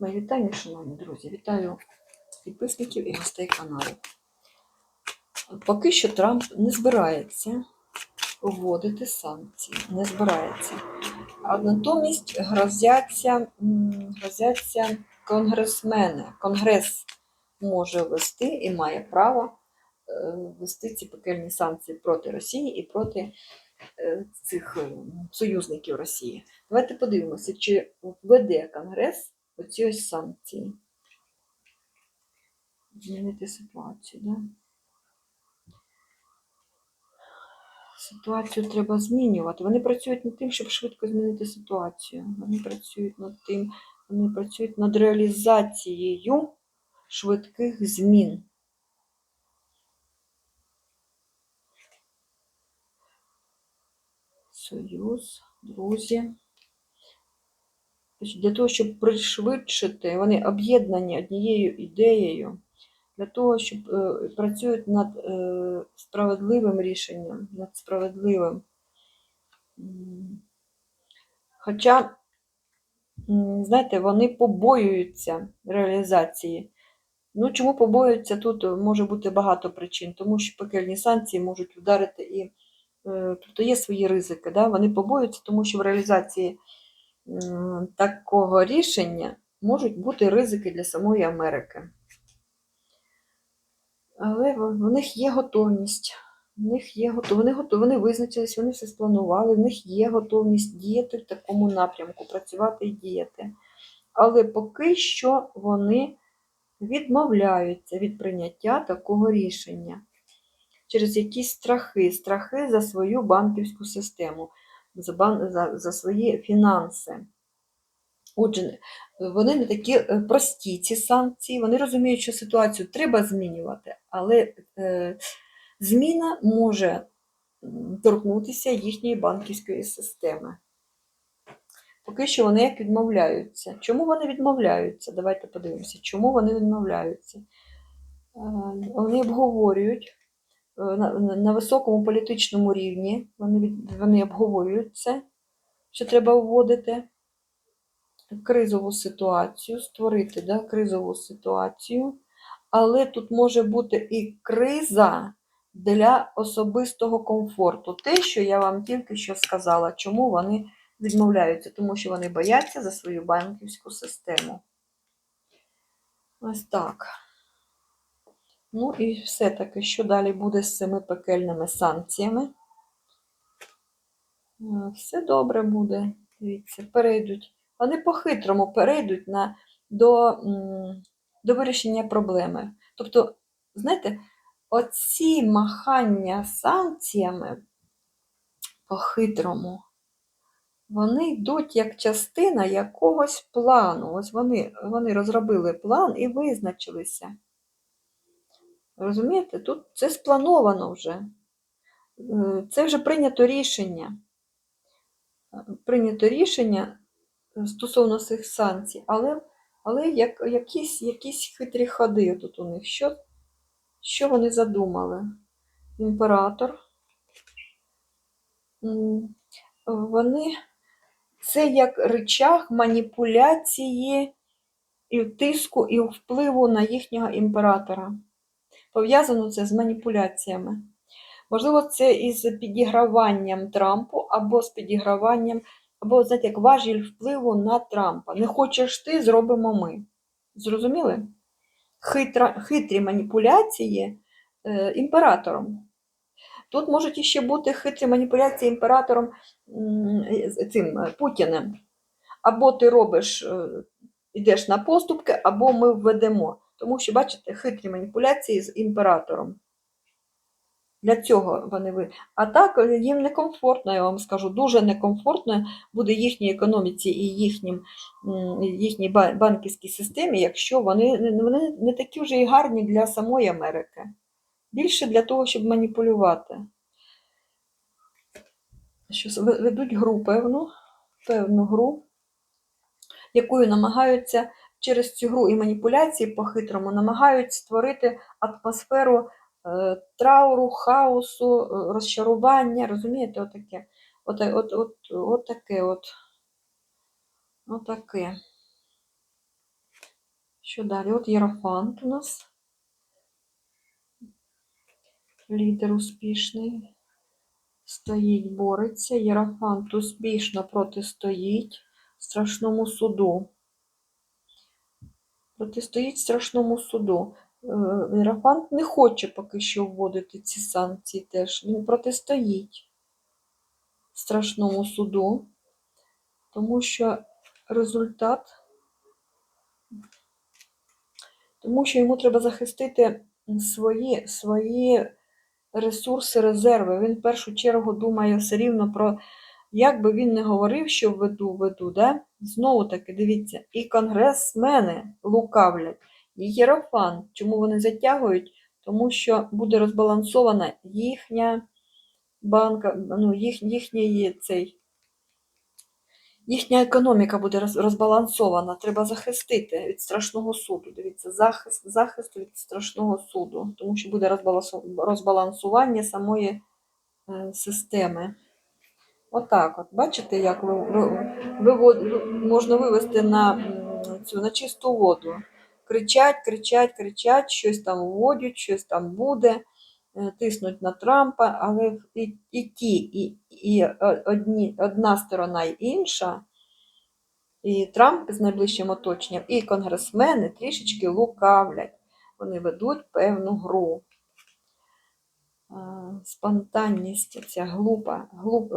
Мої вітання, шановні друзі. Вітаю підписників і гостей каналу. Поки що Трамп не збирається вводити санкції, не збирається. А натомість грозяться, грозяться конгресмени. Конгрес може ввести і має право е, ввести ці пекельні санкції проти Росії і проти е, цих е, союзників Росії. Давайте подивимося, чи введе Конгрес оці ось санкції. Змінити ситуацію, да? Ситуацію треба змінювати. Вони працюють над тим, щоб швидко змінити ситуацію. Вони працюють над тим, вони працюють над реалізацією швидких змін. Союз, друзі. Значить, Для того, щоб пришвидшити, вони об'єднані однією ідеєю, для того, щоб е, працюють над е, справедливим рішенням, над справедливим. Хоча, знаєте, вони побоюються реалізації. Ну, чому побоюються тут може бути багато причин, тому що пекельні санкції можуть вдарити і е, тобто є свої ризики. Да? Вони побоюються, тому що в реалізації такого рішення можуть бути ризики для самої Америки. Але в них є готовність. В них є готов... Вони готові, вони визначились, вони все спланували, в них є готовність діяти в такому напрямку, працювати і діяти. Але поки що вони відмовляються від прийняття такого рішення через якісь страхи, страхи за свою банківську систему, за, за, свої фінанси. Отже, вони не такі е, прості, ці санкції. Вони розуміють, що ситуацію треба змінювати, але е, зміна може торкнутися їхньої банківської системи. Поки що вони як відмовляються. Чому вони відмовляються? Давайте подивимося, чому вони відмовляються. Е, Вони обговорюють на, на- високому політичному рівні, вони, вони обговорюють це, що треба вводити кризову ситуацію, створити да, кризову ситуацію, але тут може бути і криза для особистого комфорту. Те, що я вам тільки що сказала, чому вони відмовляються, тому що вони бояться за свою банківську систему. Ось так. Ну і все-таки, що далі буде з цими пекельними санкціями? Е, Все добре буде. Дивіться, перейдуть. Вони по-хитрому перейдуть на, до, до вирішення проблеми. Тобто, знаєте, оці махання санкціями по-хитрому, вони йдуть як частина якогось плану. Ось вони, вони розробили план і визначилися. Розумієте, тут це сплановано вже. Е, Це вже прийнято рішення. Е, Прийнято рішення е, стосовно цих санкцій, але, але як, якісь, якісь хитрі ходи тут у них. Що, що вони задумали? Імператор. Вони це як рычаг маніпуляції і тиску і впливу на їхнього імператора. Пов'язано це з маніпуляціями. Можливо, це із підіграванням Трампу або з підіграванням, або, знаєте, як важіль впливу на Трампа. Не хочеш ти, зробимо ми. Зрозуміли? Хитра, хитрі маніпуляції е, імператором. Тут можуть іще бути хитрі маніпуляції імператором цим е, Путіним. Або ти робиш, е, йдеш на поступки, або ми введемо. Тому що, бачите, хитрі маніпуляції з імператором. Для цього вони ви. А так е, їм некомфортно, я вам скажу, дуже некомфортно буде їхній економіці і їхнім, їхній банківській системі, якщо вони, вони не такі вже і гарні для самої Америки. Більше для того, щоб маніпулювати. Що ведуть гру певну, певну гру, якою намагаються через цю гру і маніпуляції по-хитрому намагають створити атмосферу е, трауру, хаосу, е, розчарування. Розумієте, отаке. От, от, от, от таке от. Отаке. Що далі? От Єрофант у нас. Лідер успішний. Стоїть, бореться. Єрофант успішно протистоїть страшному суду. Протистоїть страшному суду. Е, не хоче поки що вводити ці санкції теж. Він протистоїть страшному суду, тому що результат, тому що йому треба захистити свої, свої ресурси, резерви. Він в першу чергу думає все рівно про, як би він не говорив, що введу, введу, да? знову таки, дивіться, і конгресмени лукавлять, і єрофан. Чому вони затягують? Тому що буде розбалансована їхня банка, ну, їх, їхній цей. Їхня економіка буде розбалансована. Треба захистити від страшного суду. Дивіться, захист, захист від страшного суду, тому що буде розбалансування самої е, системи. Отак от. Бачите, як ви, ви, вивод, ви- можна вивести на, цю, на чисту воду. Кричать, кричать, кричать, щось там вводять, щось там буде, е, тиснуть на Трампа, але і, і ті, і, і е, одні, одна сторона, і інша, і Трамп з найближчим оточенням, і конгресмени трішечки лукавлять. Вони ведуть певну гру. Спонтанність, ця глупа, глуп,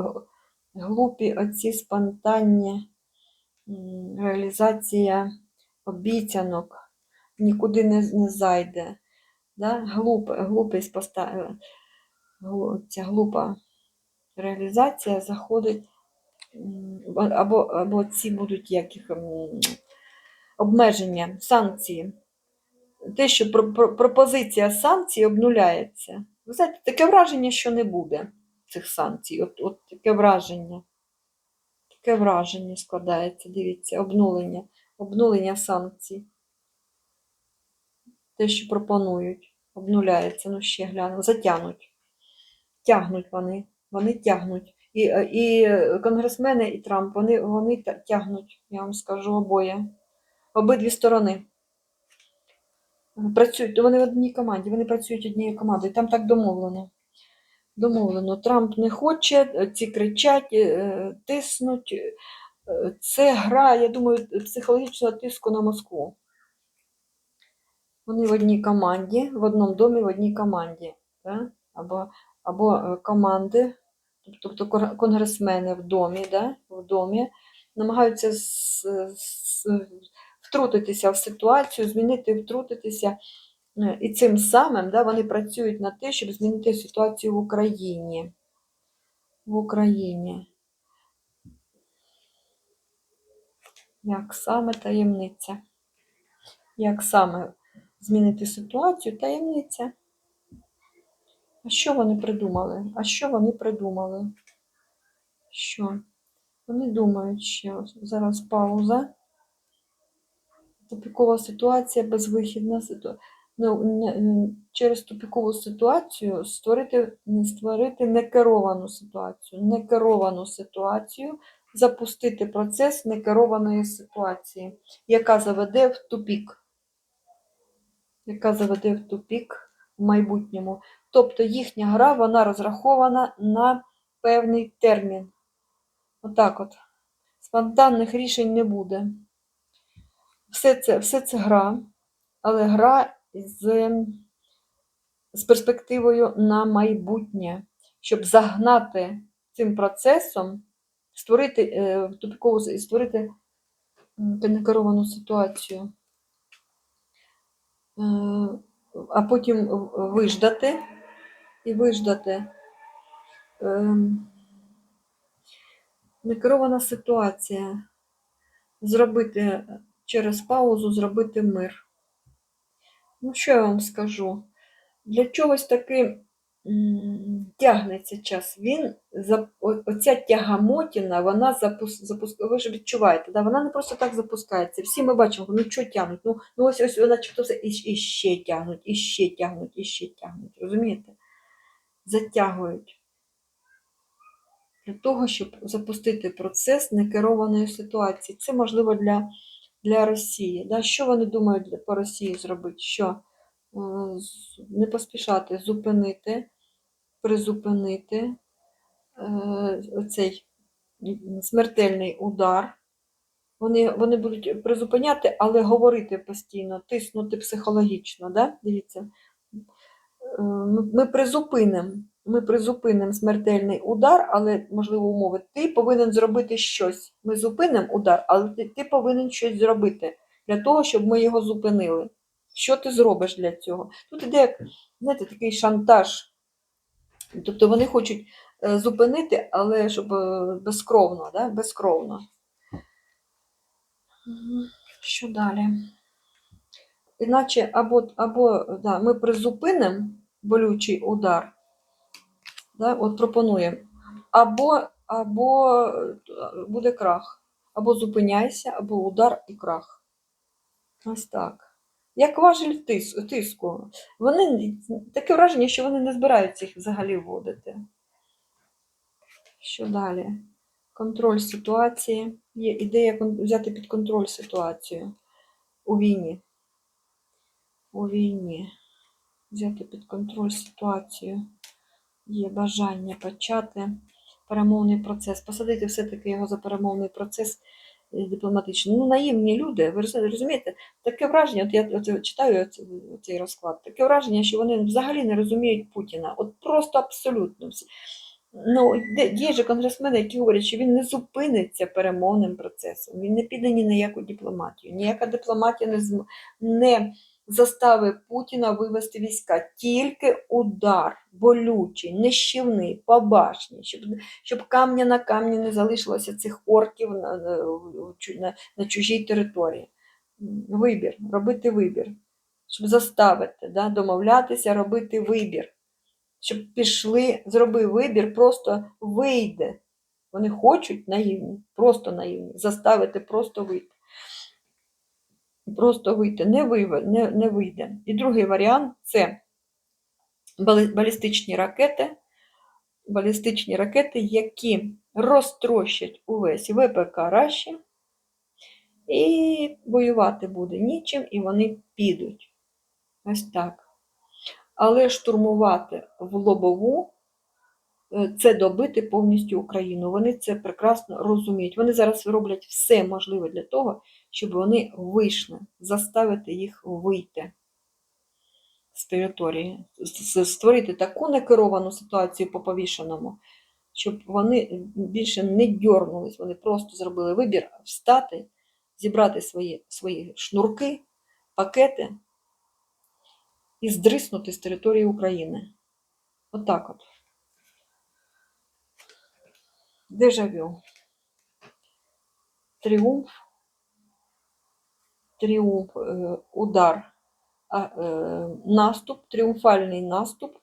глупі оці спонтанні реалізація обіцянок нікуди не, не зайде. Да? Глуп, глупість поста... глу- ця глупа реалізація заходить або, або ці будуть яких обмеження, санкції. Те, що про- про- пропозиція санкцій обнуляється. Ви знаєте, таке враження, що не буде цих санкцій. От, от таке враження. Таке враження складається, дивіться, обнулення, обнулення санкцій. Те, що пропонують, обнуляється, ну ще гляну, затягнуть. Тягнуть вони, вони тягнуть. І, і конгресмени, і Трамп, вони, вони тягнуть, я вам скажу, обоє. Обидві сторони. Працюють, вони в одній команді, вони працюють однією командою. Там так домовлено. Домовлено. Трамп не хоче, е, ці кричать, е, тиснуть. Е, Це гра, я думаю, психологічного тиску на Москву. Вони в одній команді, в одному домі, в одній команді. Да? Або, або команди, тобто конгресмени в домі, да? в домі намагаються с- с- втрутитися в ситуацію, змінити, втрутитися. Е, І цим самим да, вони працюють над те, щоб змінити ситуацію в Україні. В Україні. Як саме таємниця? Як саме змінити ситуацію? Таємниця. А що вони придумали? А що вони придумали? Що? Вони думають, що зараз пауза. Тупікова ситуація, безвихідна ситуація. Ну, через тупікову ситуацію створити, створити некеровану ситуацію. Некеровану ситуацію, запустити процес некерованої ситуації, яка заведе в тупік. Яка заведе в тупік в майбутньому. Тобто їхня гра вона розрахована на певний термін. Отак от. Спонтанних рішень не буде. Все це, все це гра, але гра з, з перспективою на майбутнє, щоб загнати цим процесом, створити е, тупікову створити некеровану ситуацію, Е, а потім виждати і виждати. Ем, Некерована ситуація. Зробити через паузу, зробити мир. Ну, що я вам скажу? Для чогось таки тягнеться час. Він, оця тягамотіна, вона запускає, ви ж відчуваєте, да? вона не просто так запускається. Всі ми бачимо, ну що тягнуть? Ну, ну ось ось начебто все і, і ще тягнуть, і ще тягнуть, і ще тягнуть. Розумієте? Затягують. Для того, щоб запустити процес некерованої ситуації. Це можливо для для Росії. Да? Що вони думають по Росії зробити? Що? Е, Не поспішати, зупинити, призупинити е, оцей смертельний удар. Вони, вони будуть призупиняти, але говорити постійно, тиснути психологічно. Да? Дивіться, Е, ми призупинимо. Ми призупинимо смертельний удар, але, можливо, умови, ти повинен зробити щось. Ми зупинимо удар, але ти, ти повинен щось зробити для того, щоб ми його зупинили. Що ти зробиш для цього? Тут іде, знаєте, такий шантаж. Тобто вони хочуть е, зупинити, але щоб е, безкровно, да? безкровно. Що далі? Іначе або, або да, ми призупинимо болючий удар, да, от пропонуємо, або, або е, буде крах. Або зупиняйся, або удар і крах. Ось так. Як важель тиску. Вони, таке враження, що вони не збираються їх взагалі вводити. Що далі? Контроль ситуації. Є ідея взяти під контроль ситуацію у війні. У війні. Взяти під контроль ситуацію. Є бажання почати перемовний процес, посадити все-таки його за перемовний процес е, дипломатичний. Ну, наївні люди, ви розумієте, таке враження, от я от читаю цей розклад, таке враження, що вони взагалі не розуміють Путіна. От просто абсолютно всі. Ну, є же конгресмени, які говорять, що він не зупиниться перемовним процесом, він не піде ні на яку дипломатію. Ніяка дипломатія не, не заставить Путіна вивести війська. Тільки удар, болючий, нищівний, по щоб, щоб камня на камні не залишилося цих орків на, на, на чужій території. Вибір, робити вибір, щоб заставити, да, домовлятися, робити вибір щоб пішли, зроби вибір, просто вийде. Вони хочуть наївні, просто наївні, заставити просто вийти. Просто вийти, не, вийде, не, не вийде. І другий варіант це балістичні ракети, балістичні ракети, які розтрощать увесь ВПК Раші, і воювати буде нічим, і вони підуть. Ось так. Але штурмувати в лобову е, це добити повністю Україну. Вони це прекрасно розуміють. Вони зараз роблять все можливе для того, щоб вони вийшли, заставити їх вийти з території, створити таку некеровану ситуацію по повішеному, щоб вони більше не дьорнулись, вони просто зробили вибір встати, зібрати свої, свої шнурки, пакети і здриснути з території України. Отак от. Дежавю. Тріумф. Тріумф, е, удар, е, наступ, тріумфальний наступ.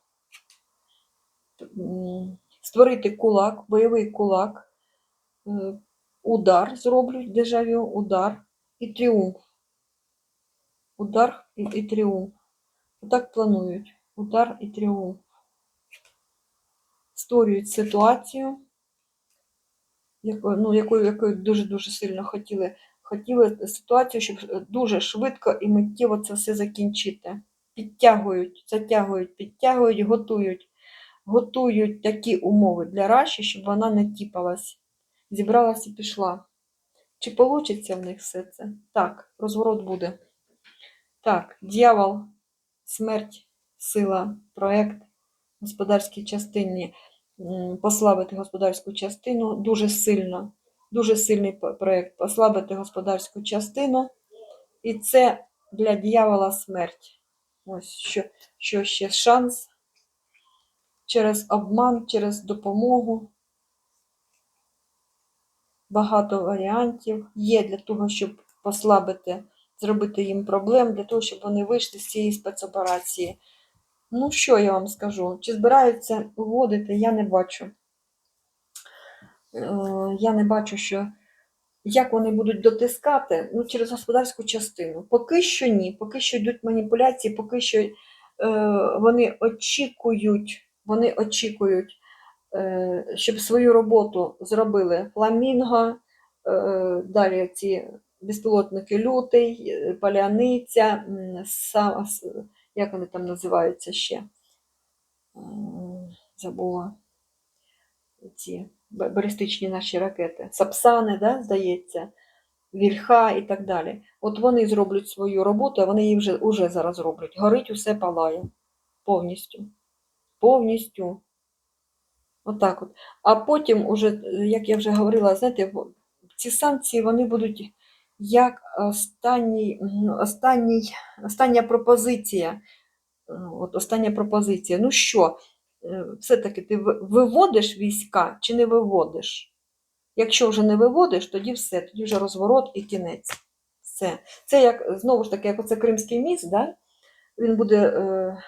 Створити кулак, бойовий кулак, е, удар зроблять, дежавю, удар і тріумф. Удар і, і тріумф. Отак планують. Удар і тріумф. Створюють ситуацію, якою, ну, якою, якою дуже-дуже сильно хотіли, хотіли ситуацію, щоб е, дуже швидко і миттєво це все закінчити. Підтягують, затягують, підтягують, готують. Готують такі умови для Раші, щоб вона не тіпалась, зібралась і пішла. Чи вийде в них все це? Так, розворот буде. Так, дьявол, смерть, сила, проект, господарській частині, послабити господарську частину дуже сильно, дуже сильний п- проект послабити господарську частину. І це для дьявола смерть. Ось що, що ще шанс через обман, через допомогу. Багато варіантів є для того, щоб послабити, зробити їм проблем, для того, щоб вони вийшли з цієї спецоперації. Ну, що я вам скажу? Чи збираються вводити, я не бачу. Е, Я не бачу, що як вони будуть дотискати ну, через господарську частину. Поки що ні, поки що йдуть маніпуляції, поки що е, вони очікують, вони очікують, е, щоб свою роботу зробили фламінго, далі ці безпілотники лютий, паляниця, як вони там називаються ще? Забула ці балістичні наші ракети. Сапсани, да, здається, Вільха і так далі. От вони зроблять свою роботу, а вони її вже, уже зараз роблять. Горить усе палає. Повністю. Повністю. Отак от. А потім, уже, як я вже говорила, знаєте, ці санкції вони будуть як останній, останній, остання пропозиція. Е, От остання пропозиція. Ну що, все-таки ти виводиш війська чи не виводиш? Якщо вже не виводиш, тоді все, тоді вже розворот і кінець. Все. Це як, знову ж таки, як оце Кримський міст, да? він буде е,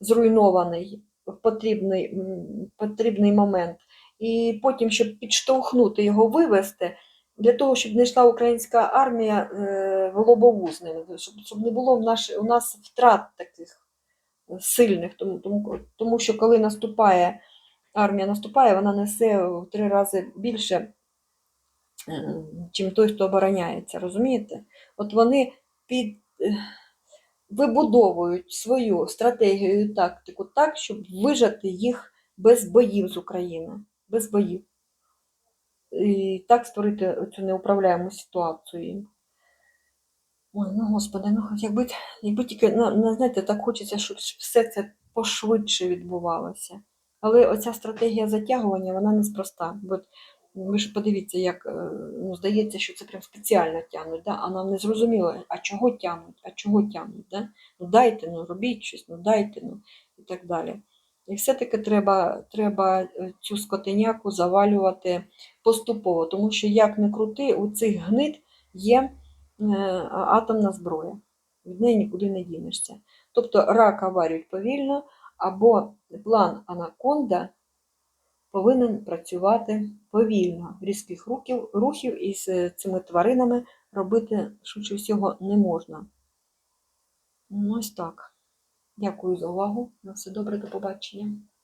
зруйнований в потрібний, потрібний момент. І потім, щоб підштовхнути його вивести, для того, щоб не йшла українська армія е, в лобову з ними, щоб, щоб не було в наш, у нас втрат таких е, сильних, тому, тому, тому що коли наступає армія наступає, вона несе в три рази більше, е, чим той, хто обороняється. Розумієте? От вони під, е, вибудовують свою стратегію і тактику так, щоб вижати їх без боїв з України. Без боїв. І так створити цю неуправляєму ситуацію. Ой, ну господи, ну якби, якби тільки, ну, ну, знаєте, так хочеться, щоб все це пошвидше відбувалося. Але оця стратегія затягування, вона неспроста. Бо ви ж подивіться, як е, ну, здається, що це прям спеціально тягнуть, да? а нам не зрозуміло, а чого тягнуть, а чого тягнуть. Да? Ну дайте, ну робіть щось, ну дайте, ну і так далі. І все-таки треба, треба е, цю скотиняку завалювати поступово, тому що як не крути, у цих гнид є атомна зброя. Від неї нікуди не дінешся. Тобто рака варюють повільно, або план Анаконда повинен працювати повільно. Різких рухів, рухів із е, цими тваринами робити швидше всього не можна. Ну, ось так. Дякую за увагу. На все добре, до побачення.